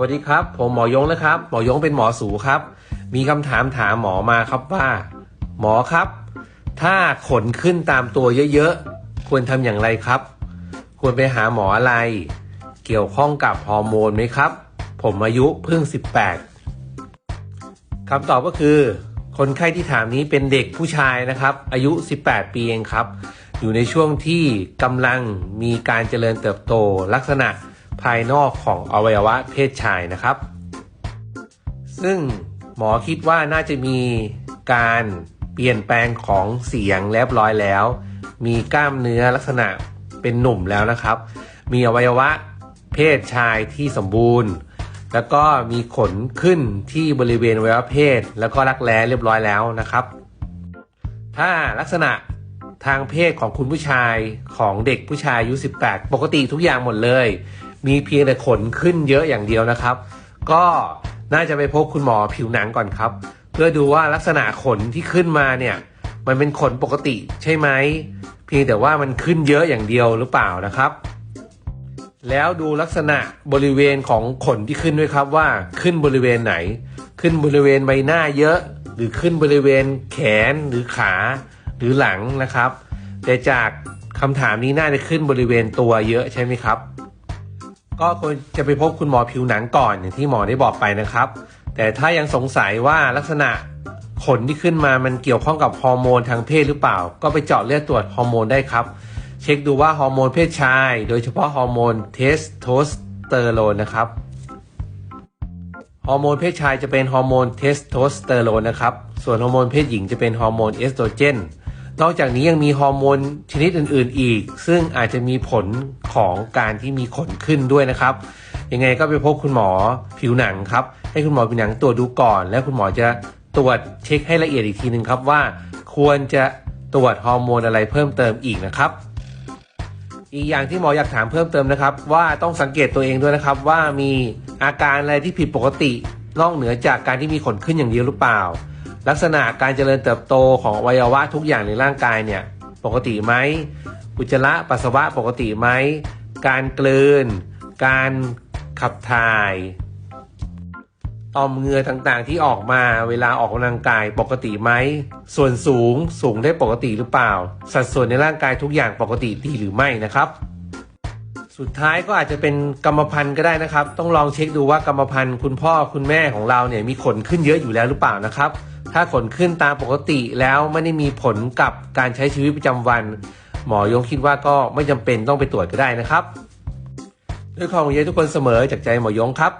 วัสดีครับ ผมหมอยงนะครับ หมอยงเป็นหมอสูครับ มีคำถามถามหมอมาครับว่า หมอครับ ถ้าขนขึ้นตามตัวเยอะๆ ควรทำอย่างไรครับ ควรไปหาหมออะไร เกี่ยวข้องกับฮอร์โมนไหมครับ ผมอายุเพิ่ง 18 คำตอบก็คือ คนไข้ที่ถามนี้เป็นเด็กผู้ชายนะครับ อายุ 18 ปีเองครับ อยู่ในช่วงที่กำลังมีการเจริญเติบโตลักษณะ ภายนอกของอวัยวะเพศชายนะครับ ซึ่งหมอคิดว่าน่าจะมีการเปลี่ยนแปลงของเสียงเรียบร้อยแล้ว มีกล้ามเนื้อลักษณะเป็นหนุ่มแล้วนะครับ มีอวัยวะเพศชายที่สมบูรณ์ แล้วก็มีขนขึ้นที่บริเวณอวัยวะเพศ แล้วก็รักแร้เรียบร้อยแล้วนะครับ ถ้าลักษณะทางเพศของคุณผู้ชายของเด็กผู้ชายอายุ 18 ปกติทุกอย่างหมดเลย มีเพียงแต่ขนขึ้นเยอะอย่างเดียวนะครับ ก็น่าจะไปพบคุณหมอผิวหนังก่อนครับ เพื่อดูว่าลักษณะขนที่ขึ้นมาเนี่ย มันเป็นขนปกติใช่ไหมเพียงแต่ว่ามันขึ้นเยอะอย่างเดียวหรือเปล่านะครับ แล้วดูลักษณะบริเวณของขนที่ขึ้นด้วยครับว่าขึ้นบริเวณไหน ขึ้นบริเวณใบหน้าเยอะ หรือขึ้นบริเวณแขนหรือขาหรือหลังนะครับ แต่จากคำถามนี้น่าจะขึ้นบริเวณตัวเยอะใช่ไหมครับ ก็ควรจะไปพบคุณหมอผิวหนังก่อนอย่างที่หมอได้บอกไปนะครับ แต่ถ้ายังสงสัยว่าลักษณะขนที่ขึ้นมามันเกี่ยวข้องกับฮอร์โมนทางเพศหรือเปล่า ก็ไปเจาะเลือดตรวจฮอร์โมนได้ครับ เช็คดูว่าฮอร์โมนเพศชาย โดยเฉพาะฮอร์โมนเทสโทสเตอโรนนะครับฮอร์โมนเพศชายจะเป็นฮอร์โมนเทสโทสเตอโรนนะครับ ส่วนฮอร์โมนเพศหญิงจะเป็นฮอร์โมนเอสโตรเจน นอกจากนี้ยังมีฮอร์โมนชนิดอื่น ๆ อีก ซึ่งอาจจะมีผลของการที่มีขนขึ้นด้วยนะครับ ยังไงก็ไปพบคุณหมอผิวหนังครับ ให้คุณหมอผิวหนังตรวจดูก่อน แล้วคุณหมอจะตรวจเช็คให้ละเอียดอีกทีหนึ่งครับว่า ควรจะตรวจฮอร์โมนอะไรเพิ่มเติมอีกนะครับ อีกอย่างที่หมออยากถามเพิ่มเติมนะครับ ว่าต้องสังเกตตัวเองด้วยนะครับ ว่ามีอาการอะไรที่ผิดปกตินอกเหนือจากการที่มีขนขึ้นอย่างเดียวหรือเปล่า ลักษณะการเจริญเติบโตของอวัยวะทุกอย่างในร่างกายเนี่ยปกติไหมอุจจาระปัสสาวะปกติไหมการกลืน การขับถ่ายต่อมเหงื่อต่างๆ ที่ออกมาเวลาออกกำลังกายปกติไหม ส่วนสูงสูงได้ปกติหรือเปล่า สัดส่วนในร่างกายทุกอย่างปกติดีหรือไม่นะครับ สุดท้ายก็อาจจะเป็นกรรมพันธุ์ก็ได้นะครับ ต้องลองเช็คดูว่ากรรมพันธุ์คุณพ่อคุณแม่ของเราเนี่ยมีขนขึ้นเยอะอยู่แล้วหรือเปล่านะครับ ถ้าขนขึ้นตามปกติแล้วไม่ได้มีผลกับการใช้ชีวิตประจำวัน หมอยงคิดว่าก็ไม่จำเป็นต้องไปตรวจก็ได้นะครับ ด้วยความห่วงใยทุกคนเสมอจากใจหมอยงครับ